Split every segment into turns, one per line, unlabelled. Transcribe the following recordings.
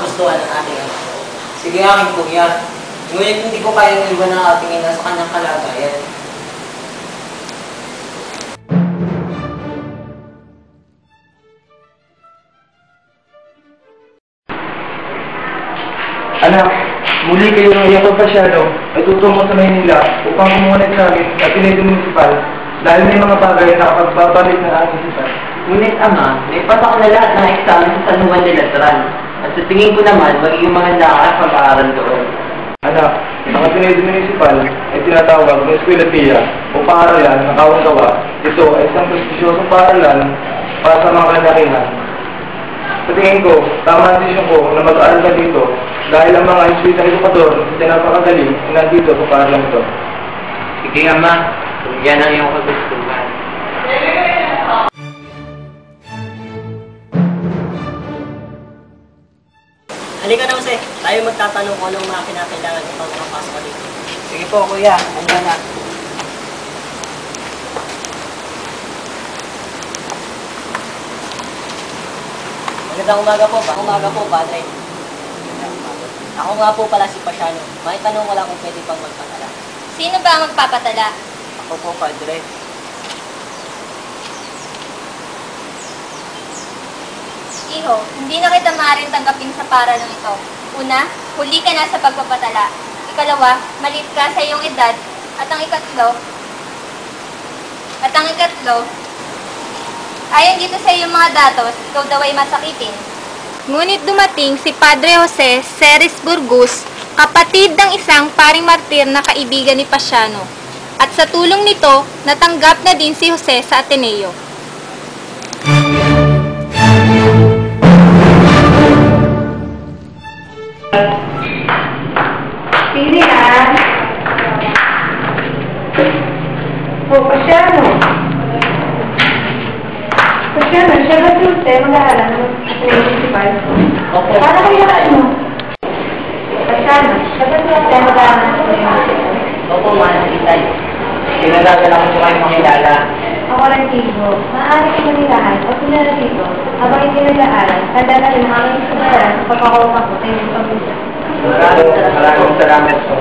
kagustuhan ng ating ama.
Sige aking kuya. Ngunit hindi ko kayang iwan ang ating ina sa kanyang kalagayan.
Anak, muli kayo ng iyong pasyado ay tutungo sa Maynila upang kumuha ng examen at Pinedo Municipal dahil may mga bagay na nakapagpapalit ng ating isipan.
Ngunit ama, may patak na lahat ng examen sa San Juan de Letran. At sa tingin ko naman, magiging maganda ka pag-aaral doon.
Anak, ang Pinedo Municipal ay tinatawag ng eskwelapiya o paaralan ng kawang-gawa. Ito ay isang prestigyosong paaralan para sa mga kanakinan. Sa tingin ko, tama ang desisyon ko na mag-aaral ka dito dahil ang mga institute ng edukador na napakagaling ay nandito sa paaralan ito.
Sige ama, kung yan ang iyong kagustuhan.
Halika na, Jose. Tayo magtatanong kung anong mga kinakailangan upang makapasok ka dito.
Sige po kuya, andyan na.
Magandang umaga po, pa. Umaga po, Padre. Ako nga po pala si Pasiano. May tanong ko lang kung pwede pang magpatala.
Sino ba ang magpapatala?
Ako po, Padre.
Iho, hindi na kita maaaring tanggapin sa paralang ito. Una, huli ka na sa pagpapatala. Ikalawa, maliit ka sa iyong edad. At ang ikatlo, at ang ikatlo, ayon dito sa iyong mga datos, ikaw daw ay masakitin. Ngunit dumating si Padre Jose Ceres Burgos, kapatid ng isang paring martir na kaibigan ni Pasiano. At sa tulong nito, natanggap na din si Jose sa Ateneo.
Opo, mahal si Itay. Pinagagala ko siya kayong makilala.
Ako lang dito. Maaari ko manilahan o sinara dito habang hindi nag-aaral. Tanda na rin mga isip sa pagkakawa ko sa iyong pamilya.
Maraming maraming salamat po.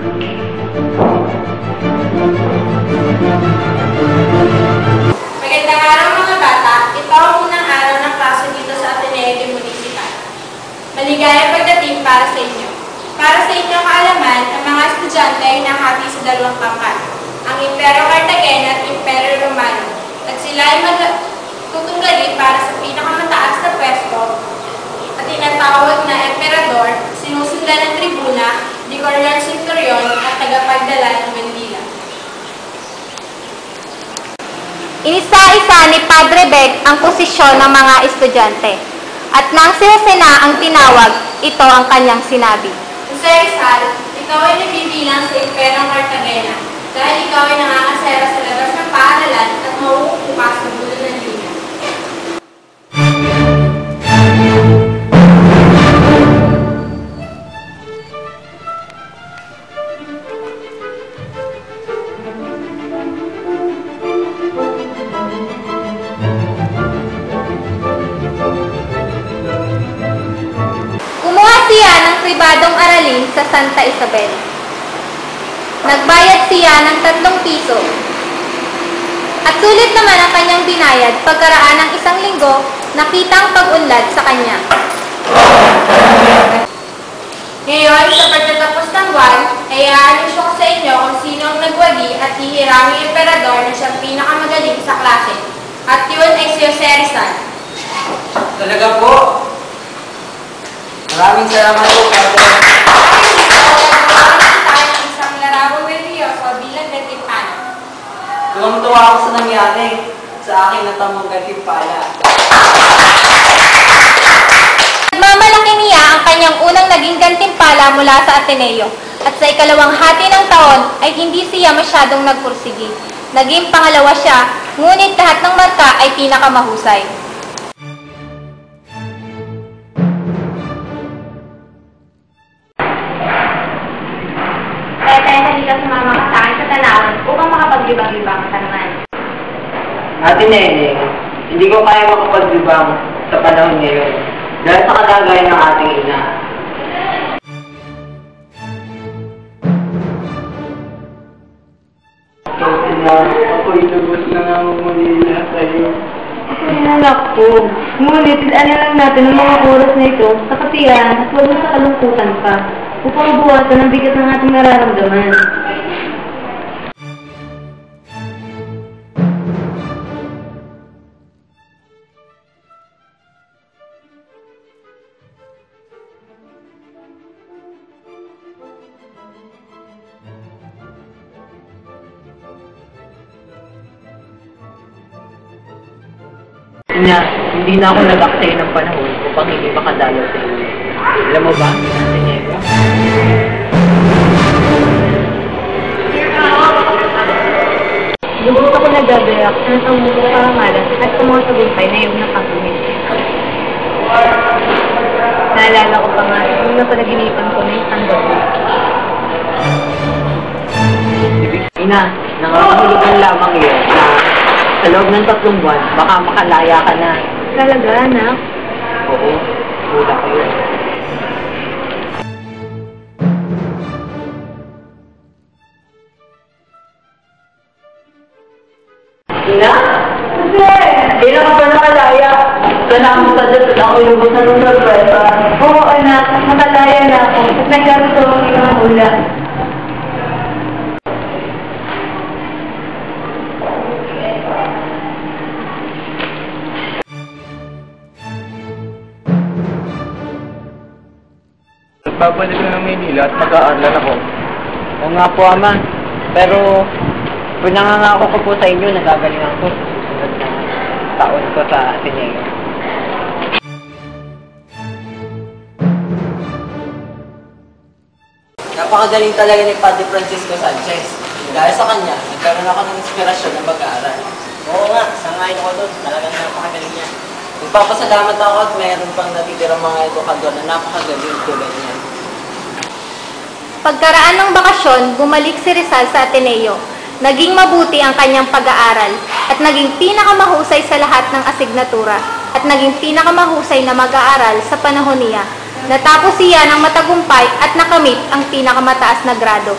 Magandang araw mga bata. Ito ang unang araw ng klase dito sa Ateneo de Municipal. Maligayang pagdating para sa inyo. Para sa inyong kaalaman, ang mga estudyante ay nahati sa dalawang pangkat. Ang Imperio Cartagena at Imperio Romano. At sila ay magtutunggali para sa pinakamataas na pwesto at tinatawag na Emperador, sinusundan ng Tribuna, di Coronel Centurion at tagapagdala ng Manila. Inisa-isa ni Padre Beck ang posisyon ng mga estudyante. At nang si na ang tinawag, ito ang kanyang sinabi. Jose Rizal, ikaw ay nabibilang sa Imperong Cartagena dahil ikaw ay nakakasera sa labas ng paaralan at mauupo ka sa siya ng tatlong piso. At sulit naman ang kanyang binayad pagkaraan ng isang linggo, nakita ang pag-unlad sa kanya. Ngayon, sa pagtatapos ng buwan, ay aanunsyo ko sa inyo kung sino ang nagwagi at hihiraming emperador na siyang pinakamagaling sa klase. At yun ay si Jose Rizal.
Talaga po. Maraming salamat po, Tuwang-tuwa ako sa nangyari sa aking natamang gantimpala.
Nagmamalaki niya ang kanyang unang naging gantimpala mula sa Ateneo. At sa ikalawang hati ng taon ay hindi siya masyadong nagpursigi. Naging pangalawa siya, ngunit lahat ng marka ay pinakamahusay.
Ate Nene, hindi ko kaya makapaglibang sa panahon ngayon dahil sa kalagayan ng ating ina.
Kasi na, ako'y lubos na namumulila sa'yo.
Ay, anak ko. Ngunit, ano lang natin ang mga oras na ito sa katiyan at mo sa kalungkutan pa upang mabuwasan ang bigat ng ating nararamdaman.
Ina, hindi na ako nag-aksay ng panahon upang hindi makadalaw sa iyo. Alam mo ba, Ate Nene?
Yung gusto ko nagagayak ng ang mga karangalan at sa mga tagumpay na iyong nakakamit. Naalala ko pa nga, yung napanaginipan ko na isang gabi.
Ina, nangangahulugan lamang yun na sa loob ng tatlong buwan, baka makalaya ka na.
Talaga, anak?
Oo, hula ko yun. Ina? Hindi na ka pa nakalaya. Salamat sa Diyos at ako lubos na ng sorpresa.
Oo, anak. Makalaya na ako at nagkaroon ang iyong hula.
Babalik na ng Maynila at mag-aaral ako.
Oo nga po, Ama. Pero, pinangangako ko po sa inyo, nagagalingan ko sa susunod na taon ko sa Ateneo.
Napakagaling talaga ni Padre Francisco Sanchez. Dahil sa kanya, nagkaroon ako ng inspirasyon na mag-aaral.
Oo nga, sangayon ako doon. Talagang napakagaling niya.
Nagpapasalamat ako at mayroon pang natitirang mga edukador na napakagaling tulad niya.
Pagkaraan ng bakasyon, bumalik si Rizal sa Ateneo. Naging mabuti ang kanyang pag-aaral at naging pinakamahusay sa lahat ng asignatura at naging pinakamahusay na mag-aaral sa panahon niya. Natapos siya ng matagumpay at nakamit ang pinakamataas na grado.